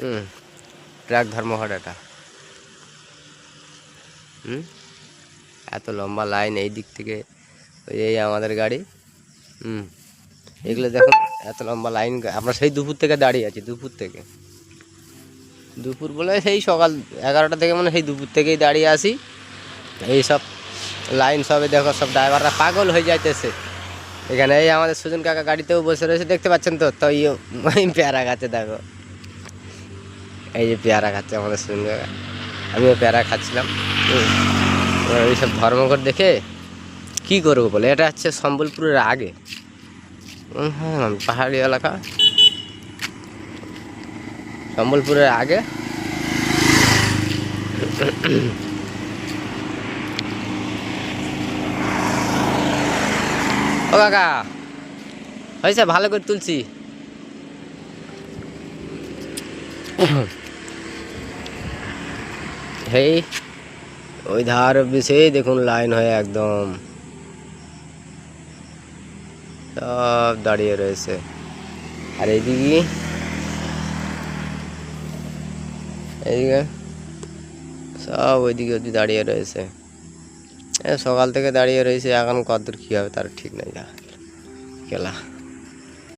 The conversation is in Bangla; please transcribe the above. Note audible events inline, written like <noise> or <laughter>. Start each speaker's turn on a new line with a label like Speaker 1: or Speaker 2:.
Speaker 1: হুম ট্রাক ধর্মঘট এটা। হুম? এত লম্বা লাইন এই দিক থেকে এই আমাদের গাড়ি। হুম। এগুলো দেখুন, এত লম্বা লাইন আমরা সেই দুপুর থেকে দাঁড়িয়ে আছি, দুপুর থেকে। দুপুর বলে সেই সকাল এগারোটা থেকে মানে সেই দুপুর থেকেই দাঁড়িয়ে আসি এই সব লাইন সবে দেখো, সব ড্রাইভাররা পাগল হয়ে যাইতেছে। এখানে এই আমাদের সুজন কাকা গাড়িতেও বসে রয়েছে, দেখতে পাচ্ছেন তো? তো ইয়ে <laughs> পেয়ারা গাছে, দেখো। এই যে পেয়ারা খাচ্ছে আমাদের কাকা আমিও পেয়ারা খাচ্ছিলাম। ওইসব ধর্মঘট দেখে কি করব বলে? এটা হচ্ছে সম্বলপুরের আগে। হ্যাঁ পাহাড়ি এলাকা। সম্বলপুরের আগে। ও কাকা, হয়েছে? ভালো করে তুলছি। হেই ওই ধার অব্দি সেই দেখুন লাইন হয়ে একদম সব দাঁড়িয়ে রয়েছে আর এইদিকে এইদিকে সব ওইদিকে অব্দি দাঁড়িয়ে রয়েছে এ সকাল থেকে দাঁড়িয়ে রয়েছে এখন কতদূর কী হবে তার ঠিক নেই যা খেলা